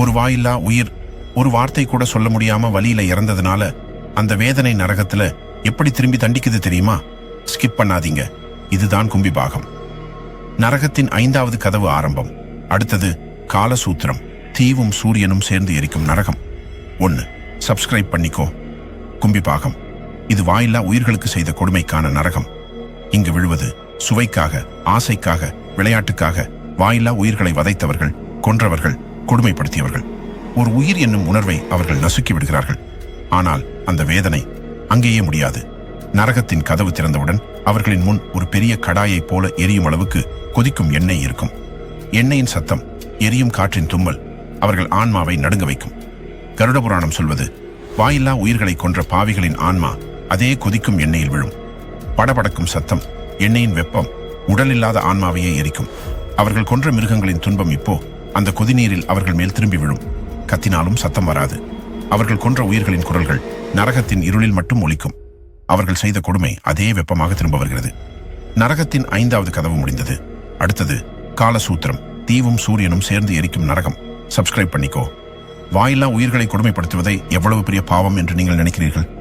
ஒரு வாயில்லா உயிர் ஒரு வார்த்தை கூட சொல்ல முடியாம வழியில இறந்ததுனால அந்த வேதனை நரகத்துல எப்படி திரும்பி தண்டிக்குது தெரியுமா? ஸ்கிப் பண்ணாதீங்க. இதுதான் கும்பி பாகம் நரகத்தின் ஐந்தாவது கதவு ஆரம்பம். அடுத்தது காலசூத்திரம். தீவும் சூரியனும் சேர்ந்து எரிக்கும் நரகம். ஒன்னு சப்ஸ்கிரைப் பண்ணிக்கோ. கும்பி பாகம் இது வாயில்லா உயிர்களுக்கு செய்த கொடுமைக்கான நரகம். இங்கு விழுவது சுவைக்காக ஆசைக்காக விளையாட்டுக்காக வாயில்லா உயிர்களை வதைத்தவர்கள் கொன்றவர்கள் கொடுமைப்படுத்தியவர்கள். ஒரு உயிர் என்னும் உணர்வை அவர்கள் நசுக்கி விடுகிறார்கள். ஆனால் அந்த வேதனை அங்கேயே முடியாது. நரகத்தின் கதவு திறந்தவுடன் அவர்களின் முன் ஒரு பெரிய கடாயைப் போல எரியும் அளவுக்கு கொதிக்கும் எண்ணெய் இருக்கும். எண்ணெயின் சத்தம் எரியும் காற்றின் தும்மல் அவர்கள் ஆன்மாவை நடுங்க வைக்கும். கருட புராணம் சொல்வது வாயில்லா உயிர்களை கொன்ற பாவிகளின் ஆன்மா அதே கொதிக்கும் எண்ணெயில் விழும். படபடக்கும் சத்தம் எண்ணெயின் வெப்பம் உடலில்லாத ஆன்மாவையே எரிக்கும். அவர்கள் கொன்ற மிருகங்களின் துன்பம் இப்போ அந்த கொதிநீரில் அவர்கள் மேல் திரும்பி விழும். கத்தினாலும் சத்தம் வராது. அவர்கள் கொன்ற உயிர்களின் குரல்கள் நரகத்தின் இருளில் மட்டும் ஒலிக்கும். அவர்கள் செய்த கொடுமை அதே வெப்பமாக திரும்ப வருகிறது. நரகத்தின் ஐந்தாவது கதவு முடிந்தது. அடுத்தது காலசூத்திரம். தீவும் சூரியனும் சேர்ந்து எரிக்கும் நரகம். சப்ஸ்கிரைப் பண்ணிக்கோ. வாயில்லா உயிர்களை கொடுமைப்படுத்துவதை எவ்வளவு பெரிய பாவம் என்று நீங்கள் நினைக்கிறீர்கள்?